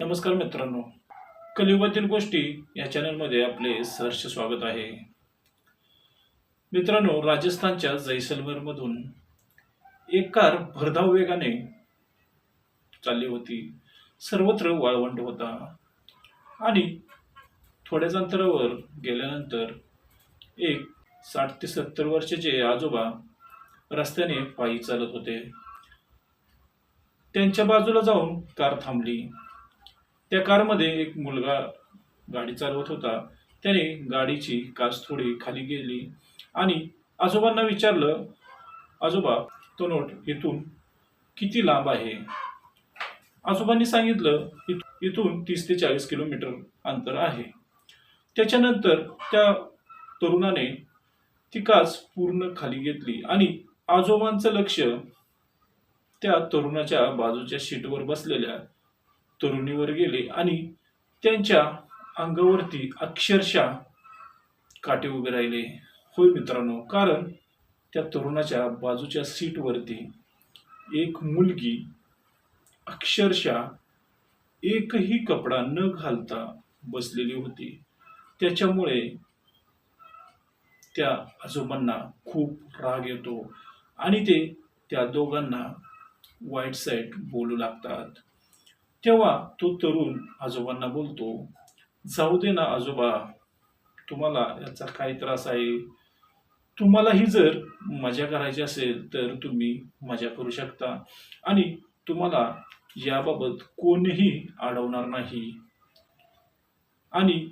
नमस्कार मित्रांनो. कलियुगातील गोष्टी या चॅनलमध्ये आपले सहर्ष स्वागत आहे. मित्रांनो राजस्थानच्या जैसलमेरमधून एक कार भरधाव वेगाने चालली होती. सर्वत्र वाळवंट होता. आणि थोड्याच अंतरावर गेल्यानंतर एक साठ ते सत्तर वर्षाचे आजोबा रस्त्याने पायी चालत होते. त्यांच्या बाजूला जाऊन कार थांबली. त्या कारमध्ये एक मुलगा गाडी चालवत होता. त्याने गाडीची काच थोडी खाली गेली आणि आजोबांना विचारलं आजोबा तो नोट इथून किती लांब आहे? आजोबांनी सांगितलं इथून तीस ते चाळीस किलोमीटर अंतर आहे. त्याच्यानंतर त्या तरुणाने ती काच पूर्ण खाली घेतली आणि आजोबांचं लक्ष त्या तरुणाच्या बाजूच्या सीटवर बसलेल्या तरुणीवर गेले आणि त्यांच्या अंगावरती अक्षरशः काटे उभे राहिले. होय मित्रांनो कारण त्या तरुणाच्या बाजूच्या सीटवरती एक मुलगी अक्षरशः एकही कपडा न घालता बसलेली होती. त्याच्यामुळे त्या आजोबांना खूप राग येतो आणि ते त्या दोघांना वाईट साईड बोलू लागतात. तेव्हा तो तरुण आजोबांना बोलतो जाऊ दे ना आजोबा तुम्हाला याचा काय त्रास आहे. तुम्हालाही जर मजा करायची असेल तर तुम्ही मजा करू शकता. आणि तुम्हाला याबाबत कोणीही अडवणार नाही. आणि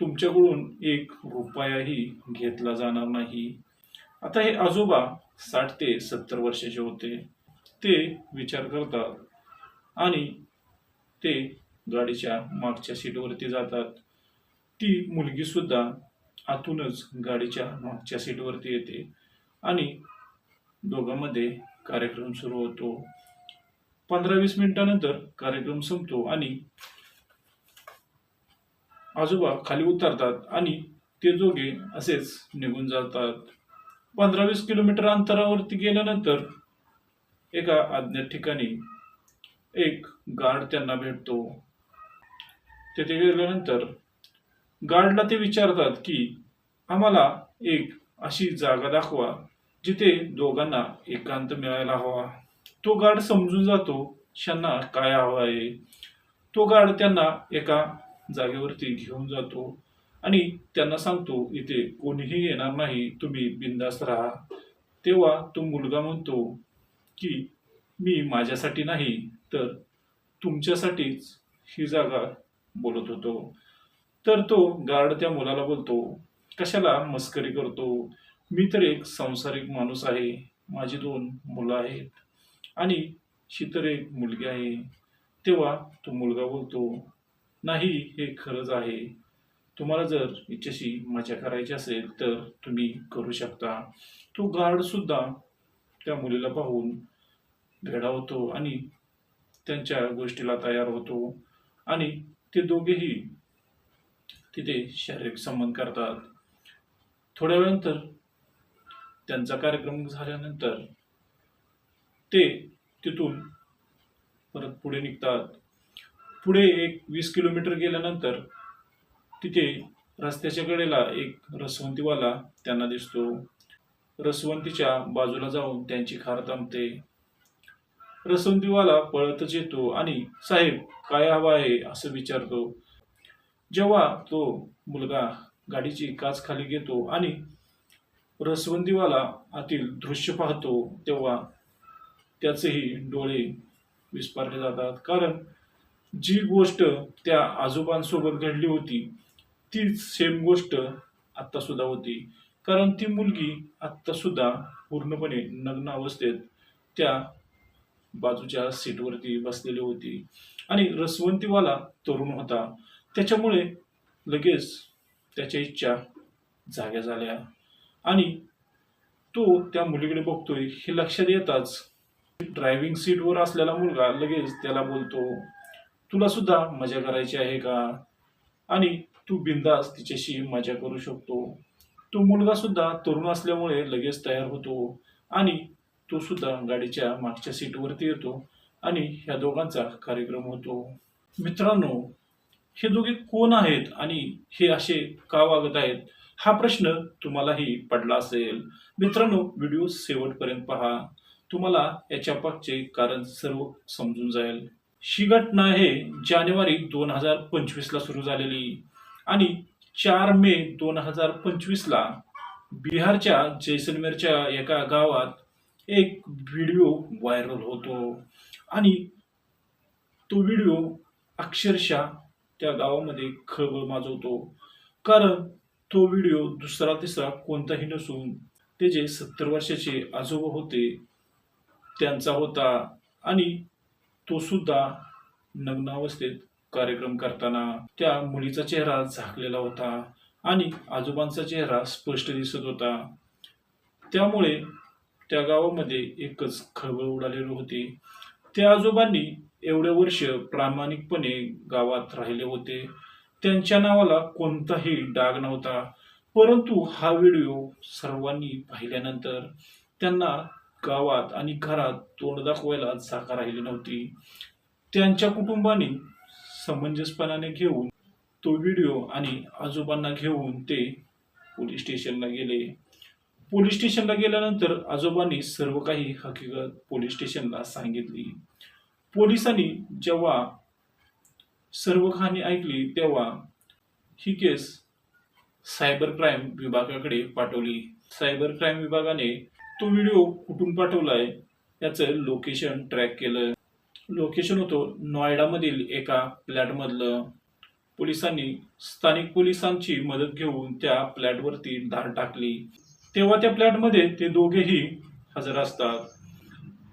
तुमच्याकडून एक रुपयाही घेतला जाणार नाही. आता हे आजोबा साठ ते सत्तर वर्षाचे होते. ते विचार करतात. आणि ते गाडीच्या मागच्या सीटवरती जातात. ती मुलगी सुद्धा आतूनच गाडीच्या मागच्या सीटवरती येते आणि दोघांमध्ये कार्यक्रम सुरू होतो. पंधरा वीस मिनिटानंतर कार्यक्रम संपतो आणि आजोबा खाली उतरतात आणि ते दोघे असेच निघून जातात. पंधरा वीस किलोमीटर अंतरावरती गेल्यानंतर एका अज्ञात ठिकाणी एक गार्ड त्यांना भेटतो. तिथे गेल्यानंतर गार्डला ते विचारतात की आम्हाला एक अशी जागा दाखवा जिथे दोघांना एकांत मिळायला हवा. तो गार्ड समजून जातो त्यांना काय हवं आहे? तो गार्ड त्यांना एका जागेवरती घेऊन जातो आणि त्यांना सांगतो इथे कोणीही येणार नाही तुम्ही बिंदास्त राहा. तेव्हा तो मुलगा म्हणतो की मी माझ्यासाठी नाही तर तुमच्यासाठीच ही जागा बोलत होतो. तर तो गार्ड त्या मुलाला बोलतो कशाला मस्करी करतो? मी तर एक संसारिक माणूस आहे. माझी दोन मुलं आहेत आणि शी तर एक मुलगी आहे. तेव्हा तो मुलगा बोलतो नाही हे खरंच आहे. तुम्हाला जर हिच्याशी मजा करायची असेल तर तुम्ही करू शकता. तो गार्डसुद्धा त्या मुलीला पाहून भेडावतो आणि त्यांच्या गोष्टीला तयार होतो. आणि ते दोघेही तिथे शारीरिक संबंध करतात. थोड्या वेळानंतर त्यांचा कार्यक्रम झाल्यानंतर ते तिथून परत पुढे निघतात. पुढे एक वीस किलोमीटर गेल्यानंतर तिथे रस्त्याच्या कडेला एक रसवंतीवाला त्यांना दिसतो. रसवंतीच्या बाजूला जाऊन त्यांची खार थांबते. रसवंतीवाला पळतच येतो आणि साहेब काय हवं आहे? असं विचारतो. जेव्हा तो मुलगा गाडीची काच खाली घेतो आणि रसवंतीवाला आतील दृश्य पाहतो तेव्हा त्याचेही डोळे विस्पारले जातात. कारण जी गोष्ट त्या आजोबांसोबत घडली होती तीच सेम गोष्ट आत्ता सुद्धा होती. कारण ती मुलगी आत्ता सुद्धा पूर्णपणे नग्न अवस्थेत त्या बाजूच्या सीटवरती बसलेली होती. आणि रसवंतीवाला तरुण होता. त्याच्यामुळे लगेच त्याच्या इच्छा जाग्या झाल्या. आणि तो त्या मुलीकडे बघतोय हे लक्षात येताच ड्रायव्हिंग सीटवर असलेला मुलगा लगेच त्याला बोलतो तुला सुद्धा मजा करायची आहे का? आणि तू बिंदास तिच्याशी मजा करू शकतो. तो मुलगा सुद्धा तरुण असल्यामुळे लगेच तयार होतो. आणि तो सुद्धा गाडीच्या मागच्या सीटवरती येतो आणि ह्या दोघांचा कार्यक्रम होतो. मित्रांनो हे दोघे कोण आहेत आणि हे असे का वागत आहेत हा प्रश्न तुम्हालाही पडला असेल. मित्रांनो व्हिडिओ शेवटपर्यंत पहा. तुम्हाला याच्या पाठचे कारण सर्व समजून जाईल. ही घटना आहे जानेवारी दोन हजार पंचवीसला सुरू झालेली आणि चार मे दोन हजार पंचवीसला बिहारच्या जैसलमेरच्या एका गावात एक व्हिडिओ व्हायरल होतो. आणि तो व्हिडिओ अक्षरशः त्या गावामध्ये खळबळ माजवतो. कारण तो व्हिडिओ दुसरा तिसरा कोणताही नसून ते जे सत्तर वर्षाचे आजोबा होते त्यांचा होता. आणि तो सुद्धा नग्नावस्थेत कार्यक्रम करताना त्या मुलीचा चेहरा झाकलेला होता. आणि आजोबांचा चेहरा स्पष्ट दिसत होता. त्यामुळे त्या गावामध्ये एकच खळबळ उडालेली होती. त्या आजोबांनी एवढे वर्ष प्रामाणिकपणे गावात राहिले होते. त्यांच्या नावाला कोणताही डाग नव्हता. परंतु हा व्हिडिओ सर्वांनी पाहिल्यानंतर त्यांना गावात आणि घरात तोंड दाखवायला जागा राहिली नव्हती. त्यांच्या कुटुंबाने समंजसपणाने घेऊन तो व्हिडिओ आणि आजोबांना घेऊन ते पोलीस स्टेशनला गेले. पोलीस स्टेशनला गेल्यानंतर आजोबांनी सर्व काही हकीकत पोलीस स्टेशनला सांगितली. पोलिसांनी जेव्हा सर्व कहाणी ऐकली तेव्हा ही केस सायबर क्राईम विभागाकडे पाठवली. सायबर क्राईम विभागाने तो व्हिडिओ कुठून पाठवलाय याचं लोकेशन ट्रॅक केलं. लोकेशन होतं नोएडामधील एका फ्लॅटमधलं. पोलिसांनी स्थानिक पोलिसांची मदत घेऊन त्या फ्लॅटवरती धाड टाकली. तेव्हा त्या फ्लॅटमध्ये ते दोघेही हजर असतात.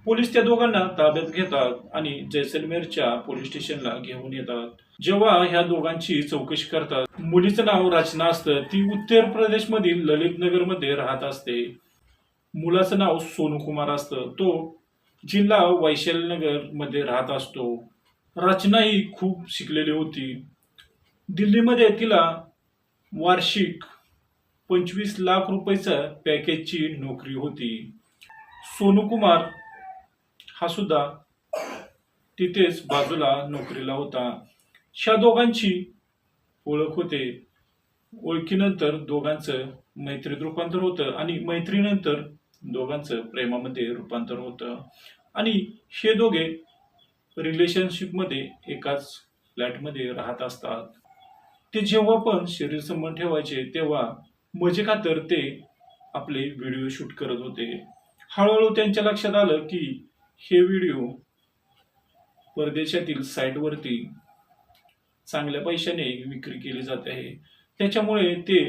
पोलीस त्या दोघांना ताब्यात घेतात आणि जैसलमेरच्या पोलीस स्टेशनला घेऊन येतात. जेव्हा ह्या दोघांची चौकशी करतात मुलीचं नाव रचना असतं ती उत्तर प्रदेशमधील ललित नगरमध्ये राहत असते. मुलाचं नाव सोनू कुमार असतं. तो जिल्हा वैशालीनगरमध्ये राहत असतो. रचना ही खूप शिकलेली होती. दिल्लीमध्ये तिला वार्षिक पंचवीस लाख रुपयेचं पॅकेजची नोकरी होती. सोनू कुमार हा सुद्धा तिथेच बाजूला नोकरीला होता. ह्या दोघांची ओळख होते. ओळखीनंतर दोघांचं मैत्रीत रूपांतर होतं आणि मैत्रीनंतर दोघांचं प्रेमामध्ये रूपांतर होतं. आणि हे दोघे रिलेशनशिपमध्ये एकाच फ्लॅटमध्ये राहत असतात. ते जेव्हा पण शरीर संबंध ठेवायचे तेव्हा म्हणजे का तर ते आपले व्हिडिओ शूट करत होते. हळूहळू त्यांच्या लक्षात आलं की हे व्हिडिओ परदेशातील साईटवरती चांगल्या पैशाने विक्री केली जात आहे. त्याच्यामुळे ते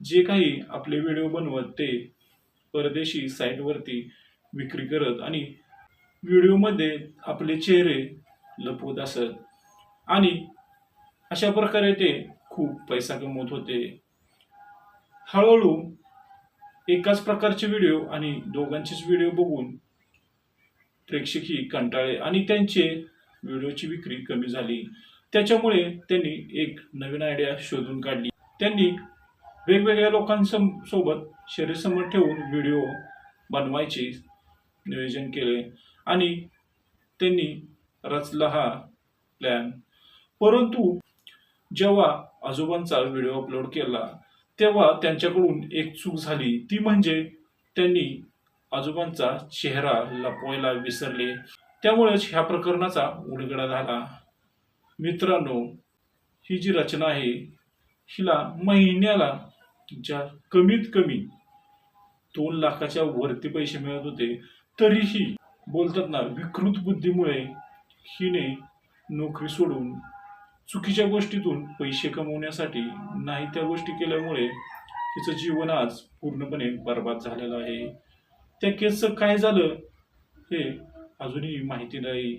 जे काही आपले व्हिडिओ बनवत ते परदेशी साईटवरती विक्री करत आणि व्हिडिओमध्ये आपले चेहरे लपवत असत. आणि अशा प्रकारे ते खूप पैसा कमवत होते. हळूहळू एकाच प्रकारचे व्हिडिओ आणि दोघांचेच व्हिडिओ बघून प्रेक्षकही कंटाळे आणि त्यांचे व्हिडिओची विक्री कमी झाली. त्याच्यामुळे त्यांनी एक नवीन आयडिया शोधून काढली. त्यांनी वेगवेगळ्या लोकांसोबत शरीरसमोर ठेवून व्हिडिओ बनवायचे नियोजन केले आणि त्यांनी रचला हा प्लॅन परंतु जेव्हा आजोबांचा व्हिडिओ अपलोड केला तेव्हा त्यांच्याकडून एक चूक झाली. ती म्हणजे त्यांनी आजोबांचा चेहरा लपवायला विसरले. त्यामुळेच ह्या प्रकरणाचा उलगडा झाला. मित्रांनो ही जी रचना आहे हिला महिन्याला ज्या कमीत कमी दोन लाखाच्या वरती पैसे मिळत होते. तरीही बोलतात ना विकृत बुद्धीमुळे हिने नोकरी सोडून चुकीच्या गोष्टीतून पैसे कमवण्यासाठी नाही त्या गोष्टी केल्यामुळे तिचं जीवन आज पूर्णपणे बर्बाद झालेलं आहे. त्या केसचं काय झालं हे अजूनही माहिती नाही.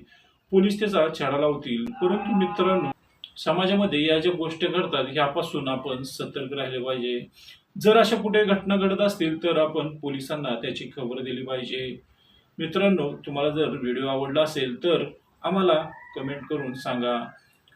पोलीस त्याचा छाडा लावतील. परंतु मित्रांनो समाजामध्ये या ज्या गोष्टी घडतात ह्यापासून आपण सतर्क राहिले पाहिजे. जर अशा कुठे घटना घडत असतील तर आपण पोलिसांना त्याची खबर दिली पाहिजे. मित्रांनो तुम्हाला जर व्हिडिओ आवडला असेल तर आम्हाला कमेंट करून सांगा.